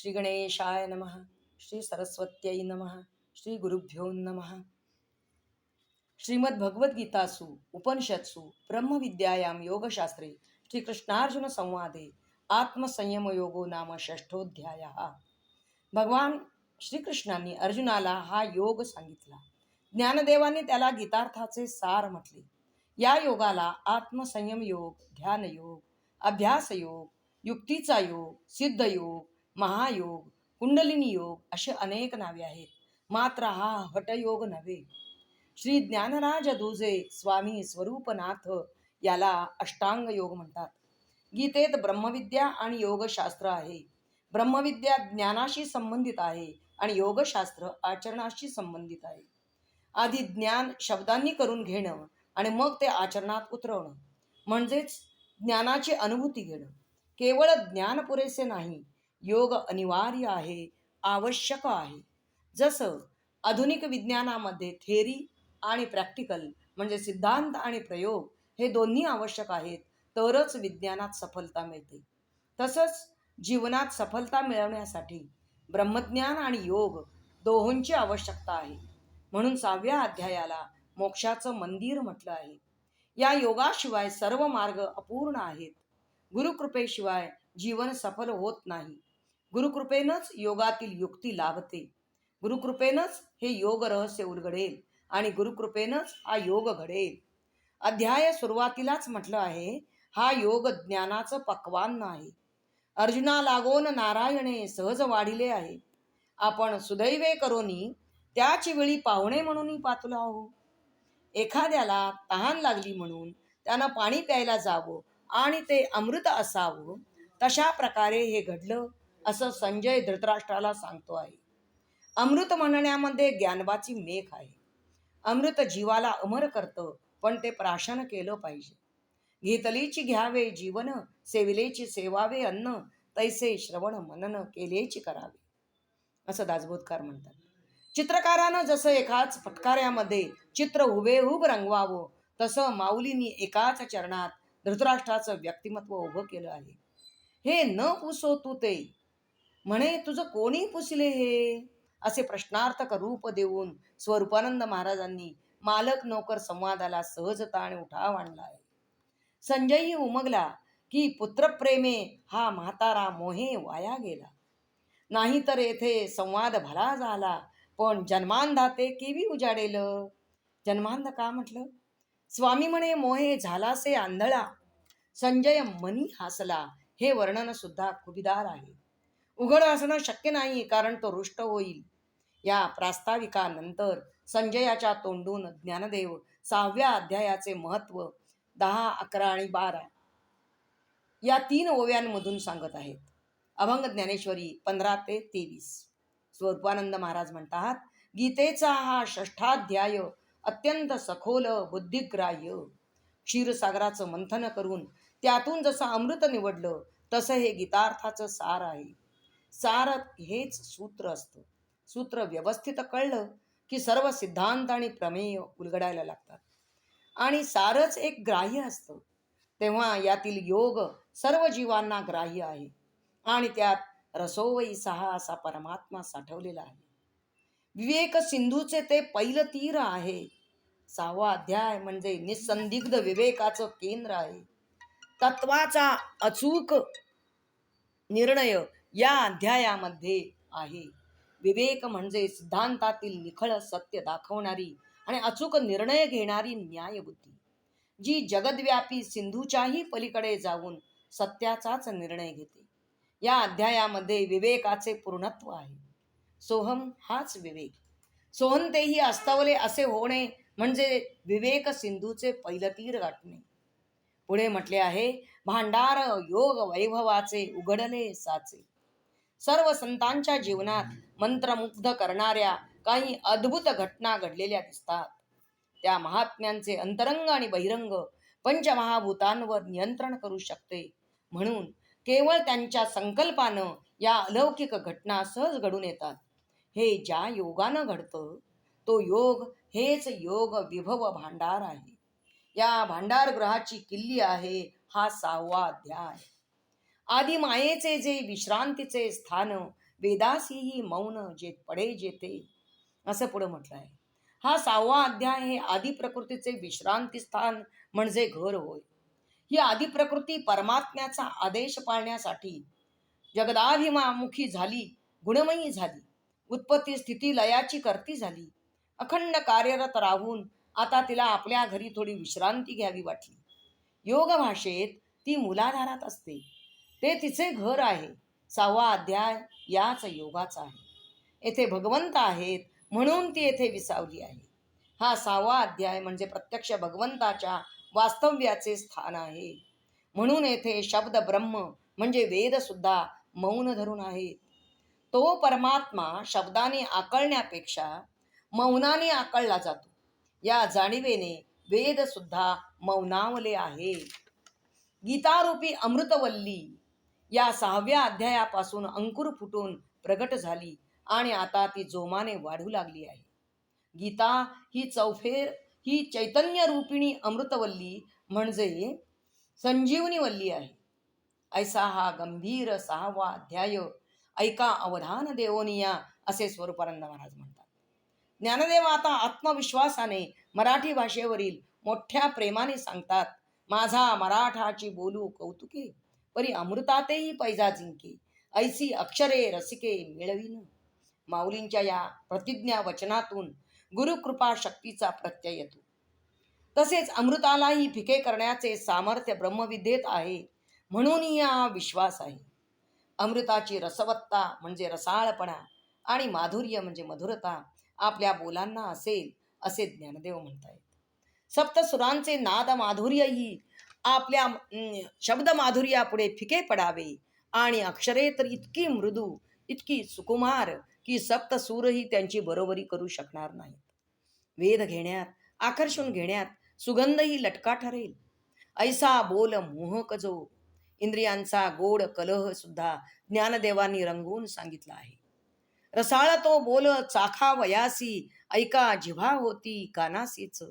श्री गणेशाय नमः श्री सरस्वत्यै नमः श्री गुरुभ्यो नम। श्रीमद्भगवद्गीतासु उपनिषत्सु ब्रह्मविद्यायां योगशास्त्रे श्रीकृष्णार्जुनसंवादे आत्मसंयमयोगो नाम षष्ठोध्यायः भगवान श्रीकृष्णांनी अर्जुनाला हा योग सांगितला. ज्ञानदेवाने त्याला गीतार्थाचे सार म्हटले. या योगाला आत्मसंयम योग ध्यानयोग अभ्यासयोग युक्तीचा योग सिद्धयोग महायोग कुंडलिनी योग असे अनेक नावे आहेत. मात्र हा हटयोग नव्हे. श्री ज्ञानराज दुजे स्वामी स्वरूपनाथ याला अष्टांग योग म्हणतात. गीतेत ब्रह्मविद्या आणि योगशास्त्र आहे. ब्रह्मविद्या ज्ञानाशी संबंधित आहे आणि योगशास्त्र आचरणाशी संबंधित आहे. आधी ज्ञान शब्दांनी करून घेणं आणि मग ते आचरणात उतरवणं. म्हणजेच ज्ञानाची अनुभूती घेणं. केवळ ज्ञान पुरेसे नाही योग अनिवार्य आहे आवश्यक आहे. जसं आधुनिक विज्ञानामध्ये थेरी आणि प्रॅक्टिकल म्हणजे सिद्धांत आणि प्रयोग हे दोन्ही आवश्यक आहेत तरच विज्ञानात सफलता मिळते. तसंच जीवनात सफलता मिळवण्यासाठी ब्रह्मज्ञान आणि योग दोहोंची आवश्यकता आहे. म्हणून सहाव्या अध्यायाला मोक्षाचं मंदिर म्हटलं आहे. या योगाशिवाय सर्व मार्ग अपूर्ण आहेत. गुरुकृपेशिवाय जीवन सफल होत नाही. गुरुकृपेनंच योगातील युक्ती लाभते. गुरुकृपेनंच हे योग रहस्य उलगडेल आणि गुरुकृपेनंच हा योग घडेल. अध्याय सुरुवातीलाच म्हटलं आहे हा योग ज्ञानाचं पक्वान्न आहे. अर्जुना लागोन नारायणे सहज वाढिले आहे. आपण सुदैवे करोनी त्याच वेळी पाहुणे म्हणूनही पातलो आहो. एखाद्याला तहान लागली म्हणून त्यानं पाणी प्यायला जावं आणि ते अमृत असावं तशा प्रकारे हे घडलं. असं संजय धृतराष्ट्राला सांगतो आहे. अमृत म्हणण्यामध्ये ज्ञानबाची मेघ आहे. अमृत जीवाला अमर करतं पण ते प्राशन केलं पाहिजे. घेतलीची घ्यावे जीवन सेविलेची सेवावे अन्न तैसे श्रवण मनन केलेची करावे. असं दासबोधकार म्हणतात. चित्रकारानं जसं एकाच फटकाऱ्यामध्ये चित्र हुबेहूब रंगवावं तसं माऊलींनी एकाच चरणात धृतराष्ट्राचं व्यक्तिमत्व उभं केलं आहे. हे न पुसो तू ते म्हणे तुझं कोणी पुसले हे? असे प्रश्नार्थक रूप देऊन स्वरूपानंद महाराजांनी मालक नोकर संवादाला सहजता आणि उठाव आणला आहे. संजयही उमगला की पुत्रप्रेमे हा म्हातारा मोहे वाया गेला. नाहीतर येथे संवाद भला झाला पण जन्मांधाते केवी उजाडेल? जन्मांध का म्हटलं? स्वामी म्हणे मोहे झालासे आंधळा. संजय मनी हसला हे वर्णन सुद्धा खुबीदार आहे. उघड असणं शक्य नाही कारण तो रुष्ट होईल. या प्रास्ताविकानंतर संजयाच्या तोंडून ज्ञानदेव सहाव्या अध्यायाचे महत्त्व दहा अकरा आणि बारा या तीन ओव्यांमधून सांगत आहेत. अभंग ज्ञानेश्वरी पंधरा ते तेवीस. स्वरूपानंद महाराज म्हणतात गीतेचा हा षष्ठाध्याय अत्यंत सखोल बुद्धिग्राह्य. क्षीरसागराचं मंथन करून त्यातून जसं अमृत निवडलं तसं हे गीतार्थाचं सार आहे. सार हेच सूत्र असतं. सूत्र व्यवस्थित कळलं की सर्व सिद्धांत आणि प्रमेय उलगडायला लागतात. आणि सारच एक ग्राह्य असतं. तेव्हा यातील योग सर्व जीवांना ग्राह्य आहे. आणि त्यात रसोवई सहा असा परमात्मा साठवलेला आहे. विवेक सिंधूचे ते पहिलं तीर आहे. सहावा अध्याय म्हणजे निसंदिग्ध विवेकाचं केंद्र आहे. तत्वाचा अचूक निर्णय या अध्यायामध्ये आहे. विवेक म्हणजे सिद्धांतातील निखळ सत्य दाखवणारी आणि अचूक निर्णय घेणारी न्यायबुद्धी जी जगदव्यापी सिंधूच्याही पलीकडे जाऊन सत्याचाच निर्णय घेते. या अध्यायामध्ये विवेकाचे पूर्णत्व आहे. सोहम हाच विवेक. सोहंतेही अस्तावले असे होणे म्हणजे विवेक सिंधूचे पैलतीर गाठणे. पुढे म्हटले आहे भांडार योग वैभवाचे उघडले साचे. सर्व संतांच्या जीवनात मंत्रमुग्ध करणाऱ्या काही अद्भुत घटना घडलेल्या दिसतात. त्या महात्म्यांचे अंतरंग आणि बहिरंग पंचमहाभूतांवर नियंत्रण करू शकते. म्हणून केवळ त्यांच्या संकल्पानं या अलौकिक घटना सहज घडून येतात. हे ज्या योगानं घडतं तो योग हेच योग विभव भांडार आहे. या भांडार ग्रहाची किल्ली आहे हा सहावा अध्याय. आदि मायेचे जे विश्रांतीचे स्थान वेदासीही मौन जे पडे जेते. असं पुढे म्हटलं आहे हा सहावा अध्याय हे आदि प्रकृतीचे विश्रांती स्थान म्हणजे घर होय. ही आदि प्रकृती परमात्म्याचा आदेश पाळण्यासाठी जगदाभिमामुखी झाली गुणमयी झाली. उत्पत्ती स्थिती लयाची करती झाली. अखंड कार्यरत राहून आता तिला आपल्या घरी थोडी विश्रांती घ्यावी वाटली. योग भाषेत ती मुलाधारात असते. ते तिचे घर आहे. सहावा अध्याय याच योगाचा आहे. येथे भगवंत आहेत म्हणून ती येथे विसावली आहे. हा सहावा अध्याय म्हणजे प्रत्यक्ष भगवंताच्या वास्तव्याचे स्थान आहे. म्हणून येथे शब्द ब्रह्म म्हणजे वेद सुद्धा मौन धरून आहेत तो परमात्मा शब्दाने आकळण्यापेक्षा मौनाने आकळला जातो. या जाणीवेने वेद सुद्धा मौनावले आहे. गीतारूपी अमृतवल्ली या सहाव्या अध्यायापासून अंकुर फुटून प्रगट झाली आणि आता ती जोमाने वाढू लागली आहे. गीता ही चौफेर ही चैतन्य रूपिणी अमृतवल्ली म्हणजे संजीवनी वल्ली आहे. ऐसा हा गंभीर सहावा अध्याय ऐका अवधान देवोनिया असे स्वरूपानंद महाराज म्हणतात. ज्ञानदेव आता आत्मविश्वासाने मराठी भाषेवरील मोठ्या प्रेमाने सांगतात माझा मराठाची बोलू कौतुके परी अमृतातेही पैजा जिंके. ऐसी अक्षरे रसिके मिळविन. माऊलींच्या या प्रतिज्ञा वचनातून गुरुकृपा शक्तीचा प्रत्यय येतो. तसेच अमृतालाही फिके करण्याचे सामर्थ्य ब्रह्मविद्येत आहे म्हणूनही हा विश्वास आहे. अमृताची रसवत्ता म्हणजे रसाळपणा आणि माधुर्य म्हणजे मधुरता आपल्या बोलांना असेल असे ज्ञानदेव म्हणतायत. सप्तसुरांचे नाद माधुर्यही आपल्या अं, शब्द माधुर्यापुढे फिके पडावे. आणि अक्षरे तर इतकी मृदू इतकी सुकुमार की सप्तसूरही त्यांची बरोबरी करू शकणार नाहीत. वेध घेण्यात आकर्षून घेण्यात सुगंधही लटका ठरेल. ऐसा बोल मोहक जो इंद्रियांचा गोड कलह सुद्धा ज्ञानदेवांनी रंगवून सांगितला आहे. रसाळ तो बोल चाखा वयासी ऐका जिव्हा होती कानासीच.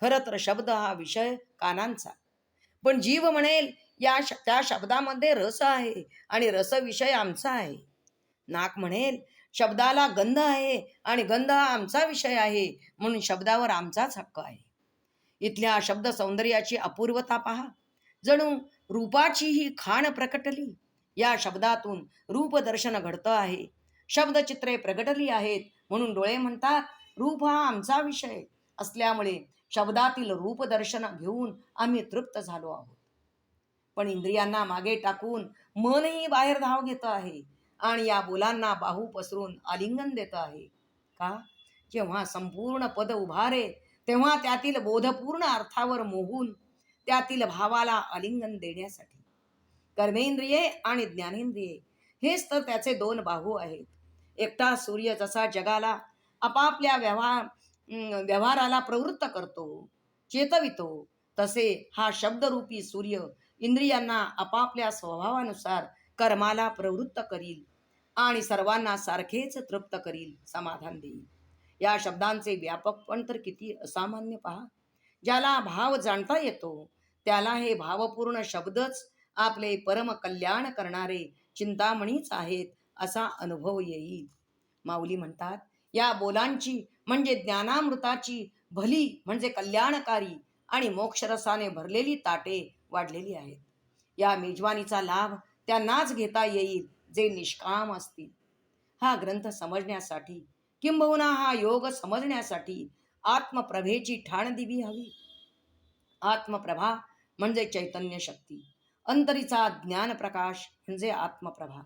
खरं तर शब्द हा विषय कानांचा. पण जीव म्हणेल या श- त्या शब्दामध्ये रस आहे आणि रस विषय आमचा आहे. नाक म्हणेल शब्दाला गंध आहे आणि गंध हा आमचा विषय आहे म्हणून शब्दावर आमचाच हक्क आहे. इथल्या शब्द सौंदर्याची अपूर्वता पहा. जणू रूपाची ही खाण प्रकटली. या शब्दातून रूपदर्शन घडतं आहे. शब्दचित्रे प्रगटली आहेत म्हणून डोळे म्हणतात रूप हा आमचा विषय असल्यामुळे शब्दातील रूपदर्शन घेऊन आम्ही तृप्त झालो आहोत. पण इंद्रियांना मागे टाकून मनही बाहेर धाव घेत आहे आणि या बोलांना बाहू पसरून आलिंगन देत आहे. का? जेव्हा संपूर्ण पद उभारे तेव्हा त्यातील बोधपूर्ण अर्थावर मोहून त्यातील भावाला आलिंगन देण्यासाठी. कर्मेंद्रिये आणि ज्ञानेंद्रिये हेच तर त्याचे दोन बाहू आहेत. एकटा सूर्य जसा जगाला आपापल्या व्यवहार व्यवहाराला प्रवृत्त करतो चेतवितो. तसे हा शब्दरूपी सूर्य इंद्रियांना आपापल्या स्वभावानुसार कर्माला प्रवृत्त करील आणि सर्वांना सारखेच तृप्त करील समाधान देईल. या शब्दांचे व्यापकपण तर किती असामान्य पहा. ज्याला भाव जाणता येतो त्याला हे भावपूर्ण शब्दच आपले परम कल्याण करणारे चिंतामणीच आहेत असा अनुभव येईल. माऊली म्हणतात या बोलांची म्हणजे ज्ञानामृताची भली म्हणजे कल्याणकारी आणि मोक्षरसाने भरलेली ताटे वाढलेली आहेत. या मेजवानीचा लाभ त्यांनाच घेता येईल जे निष्काम असतील. हा ग्रंथ समजण्यासाठी किंबहुना हा योग समजण्यासाठी आत्मप्रभेची ठाण दिवी हवी. आत्मप्रभा म्हणजे चैतन्य शक्ती. अंतरीचा ज्ञान प्रकाश म्हणजे आत्मप्रभा.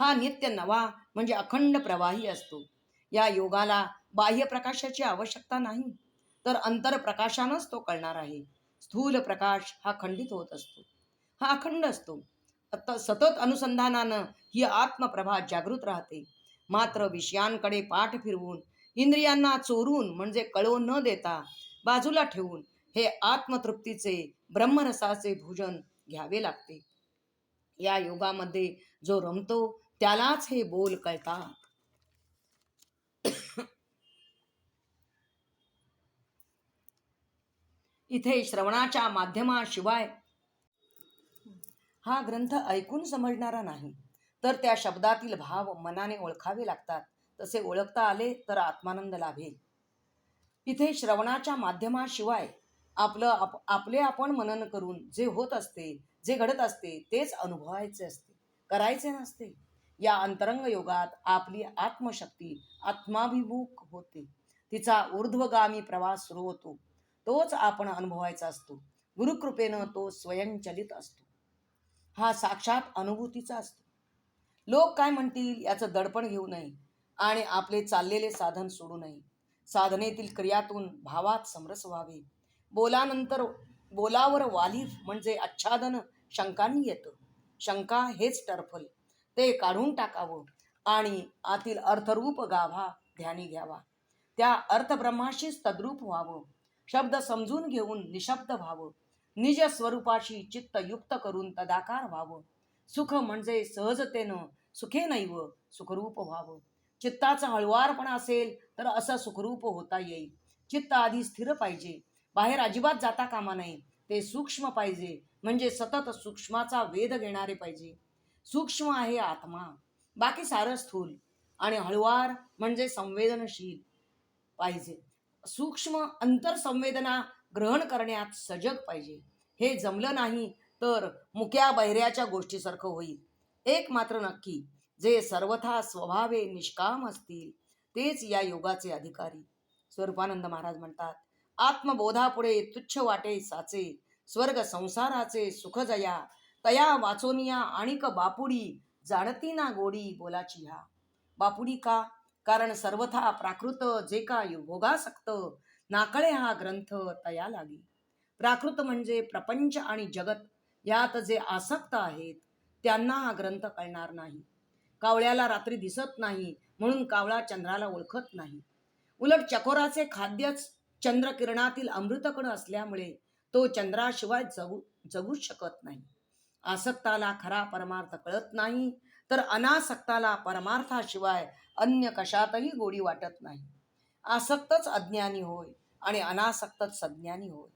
हा नित्य नवा म्हणजे अखंड प्रवाही असतो. या योगाला बाह्य प्रकाशाची आवश्यकता नाही. तर अंतर प्रकाशानंच तो कळणार आहे. स्थूल प्रकाश हा खंडित होत असतो. हा अखंड असतो. सतत अनुसंधानानं ही आत्मप्रभा जागृत राहते. मात्र विषयांकडे पाठ फिरवून इंद्रियांना चोरून म्हणजे कळव न देता बाजूला ठेवून हे आत्मतृप्तीचे ब्रह्मरसाचे भोजन घ्यावे लागते. या योगामध्ये जो रमतो त्यालाच हे बोल कळतात. इथे श्रवणाच्या माध्यमाशिवाय. हा ग्रंथ ऐकून समजणारा नाही. तर त्या शब्दातील भाव मनाने ओळखावे लागतात. तसे ओळखता आले तर आत्मानंद लाभेल. इथे श्रवणाच्या माध्यमाशिवाय आपलं आप आपले आपण मनन करून जे होत असते जे घडत असते तेच अनुभवायचे असते करायचे नसते. या अंतरंग योगात आपली आत्मशक्ती आत्माभिमुख होते. तिचा ऊर्ध्वगामी प्रवास सुरू होतो. तोच आपण अनुभवायचा असतो. गुरुकृपेनं तो स्वयंचलित असतो. हा साक्षात अनुभूतीचा असतो. लोक काय म्हणतील याचं दडपण घेऊ नये आणि आपले चाललेले साधन सोडू नये. साधनेतील क्रियातून भावात समरस व्हावे. बोलानंतर बोलावर वालीफ म्हणजे आच्छादन शंकांनी येतं. शंका हेच टरफल. ते काढून टाकावं आणि आतील अर्थरूप गाभा ध्यानी घ्यावा. त्या अर्थब्रह्माशीच तद्रूप व्हावं. शब्द समजून घेऊन निशब्द व्हावं. निज स्वरूपाशी चित्त युक्त करून तदाकार व्हावं. सुख म्हणजे सहजतेनं सुखे नैव सुखरूप व्हावं. चित्ताचा हळुवारपणा असेल तर असं सुखरूप होता येईल. चित्त आधी स्थिर पाहिजे. बाहेर अजिबात जाता कामा नये. ते सूक्ष्म पाहिजे. म्हणजे सतत सूक्ष्माचा वेध घेणारे पाहिजे. सूक्ष्म आहे आत्मा. बाकी सारं स्थूल आणि हळुवार म्हणजे संवेदनशील पाहिजे. सूक्ष्म अंतरसंवेदना ग्रहण करण्यात सजग पाहिजे. हे जमलं नाही तर मुक्या बहिऱ्याच्या गोष्टीसारखं होईल. एक मात्र नक्की जे सर्वथा स्वभावे निष्काम असतील तेच या योगाचे अधिकारी. स्वरूपानंद महाराज म्हणतात आत्मबोधापुढे तुच्छ वाटे साचे स्वर्ग संसाराचे सुख जया तया वाचोनिया आणिक बापुडी जाणती ना गोडी बोलाची ह्या. बापुडी का? कारण सर्वथा प्राकृत जे का भोगासक्त नाकळे हा ग्रंथ तया लागी. प्राकृत म्हणजे प्रपंच आणि जगत यात जे आसक्त आहेत त्यांना हा ग्रंथ कळणार नाही. कावळ्याला रात्री दिसत नाही म्हणून कावळा चंद्राला ओळखत नाही. उलट चकोराचे खाद्यच चंद्रकिरणातील अमृतकण असल्यामुळे तो चंद्राशिवाय जगू जगूच शकत नाही. आसक्ताला खरा परमार्थ कळत नाही तर अनासक्ताला परमार्थाशिवाय अन्य कशातही गोडी वाटत नाही. आसक्तच अज्ञानी होय आणि अनासक्तच सज्ञानी होय.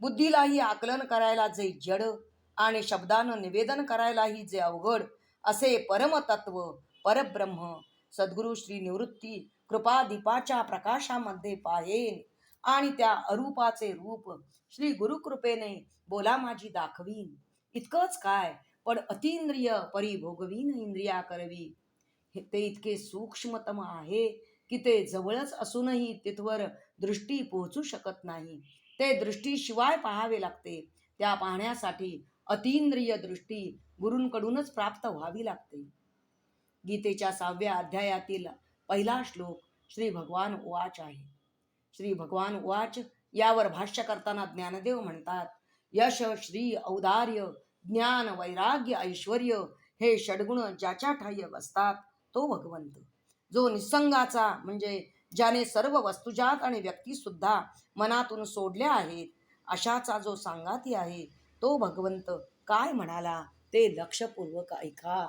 बुद्धीलाही आकलन करायला जे जड आणि शब्दानं निवेदन करायलाही जे अवघड असे परमतत्व परब्रह्म सद्गुरु श्री निवृत्ती कृपादीपाच्या प्रकाशामध्ये पाहेन आणि त्या अरूपाचे रूप श्री गुरुकृपेने बोला माझी दाखवीन. इतकंच काय? पण अतिंद्रिय परिभोगवीन इंद्रिया करवी. हे ते इतके सूक्ष्मतम आहे की ते जवळच असूनही तिथवर दृष्टी पोहोचू शकत नाही. ते दृष्टीशिवाय पाहावे लागते. त्या पाहण्यासाठी अतिंद्रिय दृष्टी गुरूंकडूनच प्राप्त व्हावी लागते. गीतेच्या सहाव्या अध्यायातील पहिला श्लोक श्री भगवान उवाच आहे. श्री भगवान उवाच यावर भाष्य करताना ज्ञानदेव म्हणतात यश श्री औदार्य ज्ञान वैराग्य ऐश्वर हे षडगुण ज्याच्या ठाय्य बसतात तो भगवंत. जो निसंगाचा म्हणजे ज्याने सर्व वस्तुजात आणि व्यक्ती सुद्धा मनातून सोडल्या आहेत अशाचा जो सांगाती आहे तो भगवंत काय म्हणाला ते लक्षपूर्वक ऐका.